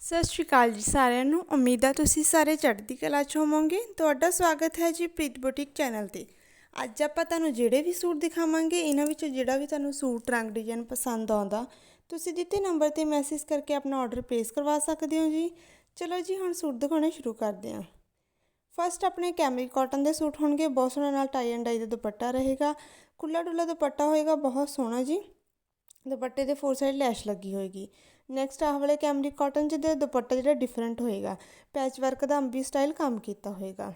ਸਤਿ ਸ਼੍ਰੀ ਅਕਾਲ ਜੀ ਸਾਰਿਆਂ ਨੂੰ। ਉਮੀਦ ਆ ਤੁਸੀਂ ਸਾਰੇ ਚੜ੍ਹਦੀ ਕਲਾ 'ਚ ਹੋਵੋਗੇ। ਤੁਹਾਡਾ ਸਵਾਗਤ ਹੈ ਜੀ ਪ੍ਰੀਤ ਬੁਟੀਕ ਚੈਨਲ ਤੇ। ਅੱਜ ਆਪਾਂ ਤੁਹਾਨੂੰ ਜਿਹੜੇ ਵੀ ਸੂਟ ਦਿਖਾਵਾਂਗੇ, ਇਹਨਾਂ ਵਿੱਚੋਂ ਜਿਹੜਾ ਵੀ ਤੁਹਾਨੂੰ ਸੂਟ, ਰੰਗ, ਡਿਜ਼ਾਈਨ ਪਸੰਦ ਆਉਂਦਾ, ਤੁਸੀਂ ਦਿੱਤੇ ਨੰਬਰ ਤੇ ਮੈਸੇਜ ਕਰਕੇ ਆਪਣਾ ਆਰਡਰ ਪਲੇਸ ਕਰਵਾ ਸਕਦੇ ਹੋ ਜੀ। ਚਲੋ ਜੀ, ਹੁਣ ਸੂਟ ਦਿਖਾਉਣੇ ਸ਼ੁਰੂ ਕਰਦੇ ਹਾਂ। ਫਸਟ ਆਪਣੇ ਕੈਮਰੀ ਕਾਟਨ ਦੇ ਸੂਟ ਹੋਣਗੇ। ਬਹੁਤ ਸੋਹਣਾ ਨਾਲ ਟਾਈ ਐਂਡ ਡਾਈ ਦਾ ਦੁਪੱਟਾ ਰਹੇਗਾ। ਖੁੱਲਾ ਡੁੱਲਾ ਦੁਪੱਟਾ ਹੋਏਗਾ, ਬਹੁਤ ਸੋਹਣਾ ਜੀ। ਦੁਪੱਟੇ ਦੇ ਫੋਰ ਸਾਈਡ ਲੈਸ਼ ਲੱਗੀ ਹੋਏਗੀ। ਨੈਕਸਟ ਆਹ ਵਾਲੇ ਕੈਮਰਿਕ ਕਾਟਨ ਜਿਹਦੇ ਦੁਪੱਟਾ ਜਿਹੜਾ ਡਿਫਰੈਂਟ ਹੋਏਗਾ। ਪੈਚ ਵਰਕ ਦਾ ਅੰਬੀ ਸਟਾਈਲ ਕੰਮ ਕੀਤਾ ਹੋਏਗਾ।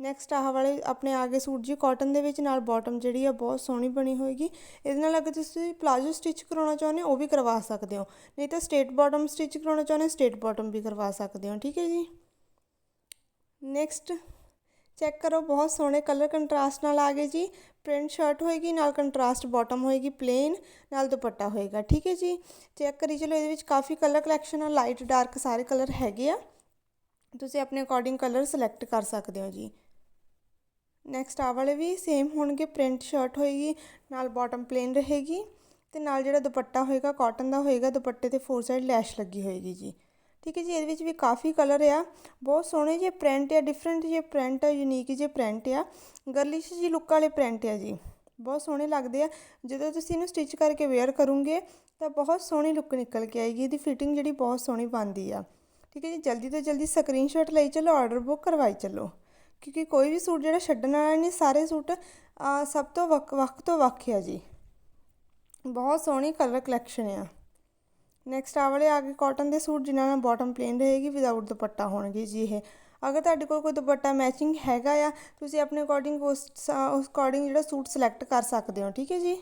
ਨੈਕਸਟ ਆਹ ਵਾਲੇ ਆਪਣੇ ਆਗੇ ਸੂਟ ਜੀ ਕਾਟਨ ਦੇ ਵਿੱਚ ਨਾਲ ਬਾਟਮ ਜਿਹੜੀ ਆ ਬਹੁਤ ਸੋਹਣੀ ਬਣੀ ਹੋਏਗੀ। ਇਹਦੇ ਨਾਲ ਅਗਰ ਤੁਸੀਂ ਪਲਾਜੋ ਸਟਿਚ ਕਰਾਉਣਾ ਚਾਹੁੰਦੇ ਹੋ, ਉਹ ਵੀ ਕਰਵਾ ਸਕਦੇ ਹੋ। ਨਹੀਂ ਤਾਂ ਸਟੇਟ ਬਾਟਮ ਸਟਿਚ ਕਰਾਉਣਾ ਚਾਹੁੰਦੇ ਸਟੇਟ ਬਾਟਮ ਵੀ ਕਰਵਾ ਸਕਦੇ ਹੋ। ਠੀਕ ਹੈ ਜੀ? ਨੈਕਸਟ ਚੈੱਕ ਕਰੋ, ਬਹੁਤ ਸੋਹਣੇ ਕਲਰ ਕੰਟਰਾਸਟ ਨਾਲ ਆ ਗਏ ਜੀ। ਪ੍ਰਿੰਟ ਸ਼ਰਟ ਹੋਏਗੀ, ਨਾਲ ਕੰਟਰਾਸਟ ਬਾਟਮ ਹੋਏਗੀ ਪਲੇਨ ਨਾਲ ਦੁਪੱਟਾ ਹੋਏਗਾ, ਠੀਕ ਹੈ ਜੀ? ਚੈੱਕ ਕਰੀ ਚਲੋ, ਇਹਦੇ ਵਿੱਚ ਕਾਫੀ ਕਲਰ ਕਲੈਕਸ਼ਨ ਆ ਲਾਈਟ ਡਾਰਕ ਸਾਰੇ ਕਲਰ ਹੈਗੇ ਆ। ਤੁਸੀਂ ਆਪਣੇ ਅਕੋਰਡਿੰਗ ਕਲਰ ਸਿਲੈਕਟ ਕਰ ਸਕਦੇ ਹੋ ਜੀ। ਨੈਕਸਟ ਆ ਵਾਲੇ ਵੀ ਸੇਮ ਹੋਣਗੇ ਪ੍ਰਿੰਟ ਸ਼ਰਟ ਹੋਏਗੀ, ਨਾਲ ਬਾਟਮ ਪਲੇਨ ਰਹੇਗੀ ਤੇ ਨਾਲ ਜਿਹੜਾ ਦੁਪੱਟਾ ਹੋਏਗਾ ਕਾਟਨ ਦਾ ਹੋਏਗਾ, ਦੁਪੱਟੇ ਤੇ ਫੋਰ ਸਾਈਡ ਲੈਸ਼ ਲੱਗੀ ਹੋਏਗੀ ਜੀ। ਠੀਕ ਹੈ ਜੀ, ਇਹਦੇ ਵਿੱਚ ਵੀ ਕਾਫੀ ਕਲਰ ਆ। ਬਹੁਤ ਸੋਹਣੇ ਜਿਹੇ ਪ੍ਰਿੰਟ ਆ ਡਿਫਰੈਂਟ ਜਿਹੇ ਪ੍ਰਿੰਟ ਆ ਯੂਨੀਕ ਜਿਹੇ ਪ੍ਰਿੰਟ ਆ। ਗਰਲਿਸ਼ ਜੀ ਲੁੱਕ ਵਾਲੇ ਪ੍ਰਿੰਟ ਆ ਜੀ। ਬਹੁਤ ਸੋਹਣੇ ਲੱਗਦੇ ਆ। ਜਦੋਂ ਤੁਸੀਂ ਇਹਨੂੰ ਸਟਿਚ ਕਰਕੇ ਵੇਅਰ ਕਰੋਗੇ, ਤਾਂ ਬਹੁਤ ਸੋਹਣੀ ਲੁੱਕ ਨਿਕਲ ਕੇ ਆਏਗੀ। ਇਹਦੀ ਫਿਟਿੰਗ ਜਿਹੜੀ ਬਹੁਤ ਸੋਹਣੀ ਬਣਦੀ ਆ। ਠੀਕ ਹੈ ਜੀ, ਜਲਦੀ ਤੋਂ ਜਲਦੀ ਸਕਰੀਨਸ਼ਾਟ ਲਈ ਚੱਲੋ ਆਰਡਰ ਬੁੱਕ ਕਰਵਾਈ ਚੱਲੋ। ਕਿਉਂਕਿ ਕੋਈ ਵੀ ਸੂਟ ਜਿਹੜਾ ਛੱਡਣ ਵਾਲਾ ਨਹੀਂ, ਸਾਰੇ ਸੂਟ ਸਭ ਤੋਂ ਵੱਖ ਵੱਖ ਤੋਂ ਵੱਖ ਆ ਜੀ। ਬਹੁਤ ਸੋਹਣੀ ਕਲਰ ਕਲੈਕਸ਼ਨ ਆ। ਨੈਕਸਟ ਆ ਵਾਲੇ ਆ ਗਏ ਕਾਟਨ ਦੇ ਸੂਟ, ਜਿਨ੍ਹਾਂ ਨਾਲ ਬਾਟਮ ਪਲੇਨ ਰਹੇਗੀ ਵਿਦਆਊਟ ਦੁਪੱਟਾ ਹੋਣਗੇ ਜੀ ਇਹ। ਅਗਰ ਤੁਹਾਡੇ ਕੋਲ ਕੋਈ ਦੁਪੱਟਾ ਮੈਚਿੰਗ ਹੈਗਾ ਆ, ਤੁਸੀਂ ਆਪਣੇ ਅਕੋਰਡਿੰਗ ਉਸ ਉਸ ਅਕੋਰਡਿੰਗ ਜਿਹੜਾ ਸੂਟ ਸਿਲੈਕਟ ਕਰ ਸਕਦੇ ਹੋ, ਠੀਕ ਹੈ ਜੀ?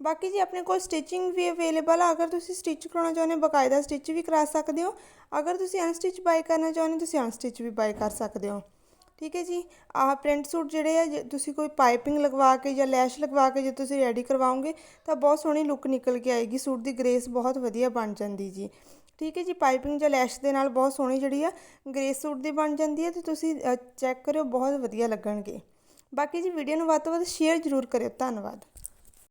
ਬਾਕੀ ਜੀ, ਆਪਣੇ ਕੋਲ ਸਟਿਚਿੰਗ ਵੀ ਅਵੇਲੇਬਲ ਆ। ਅਗਰ ਤੁਸੀਂ ਸਟਿਚ ਕਰਾਉਣਾ ਚਾਹੁੰਦੇ ਹੋ, ਬਕਾਇਦਾ ਸਟਿਚ ਵੀ ਕਰਾ ਸਕਦੇ ਹੋ। ਅਗਰ ਤੁਸੀਂ ਅਨਸਟਿਚ ਬਾਈ ਕਰਨਾ ਚਾਹੁੰਦੇ ਤੁਸੀਂ ਅਨਸਟਿਚ ਵੀ ਬਾਈ ਕਰ ਸਕਦੇ ਹੋ। ਠੀਕ ਹੈ ਜੀ? ਆਹ ਪ੍ਰਿੰਟ ਸੂਟ ਜਿਹੜੇ ਆ, ਜੇ ਤੁਸੀਂ ਕੋਈ ਪਾਈਪਿੰਗ ਲਗਵਾ ਕੇ ਜਾਂ ਲੈਸ਼ ਲਗਵਾ ਕੇ ਜੇ ਤੁਸੀਂ ਰੈਡੀ ਕਰਵਾਓਗੇ, ਤਾਂ ਬਹੁਤ ਸੋਹਣੀ ਲੁੱਕ ਨਿਕਲ ਕੇ ਆਏਗੀ ਸੂਟ ਦੀ ਗ੍ਰੇਸ ਬਹੁਤ ਵਧੀਆ ਬਣ ਜਾਂਦੀ ਜੀ। ਠੀਕ ਹੈ ਜੀ? ਪਾਈਪਿੰਗ ਜਾਂ ਲੈਸ਼ ਦੇ ਨਾਲ ਬਹੁਤ ਸੋਹਣੀ ਜਿਹੜੀ ਆ ਗ੍ਰੇਸ ਸੂਟ ਦੀ ਬਣ ਜਾਂਦੀ ਹੈ, ਤੇ ਤੁਸੀਂ ਚੈੱਕ ਕਰਿਓ, ਬਹੁਤ ਵਧੀਆ ਲੱਗਣਗੇ। ਬਾਕੀ ਜੀ ਵੀਡੀਓ ਨੂੰ ਵੱਧ ਤੋਂ ਵੱਧ ਸ਼ੇਅਰ ਜ਼ਰੂਰ ਕਰਿਓ। ਧੰਨਵਾਦ।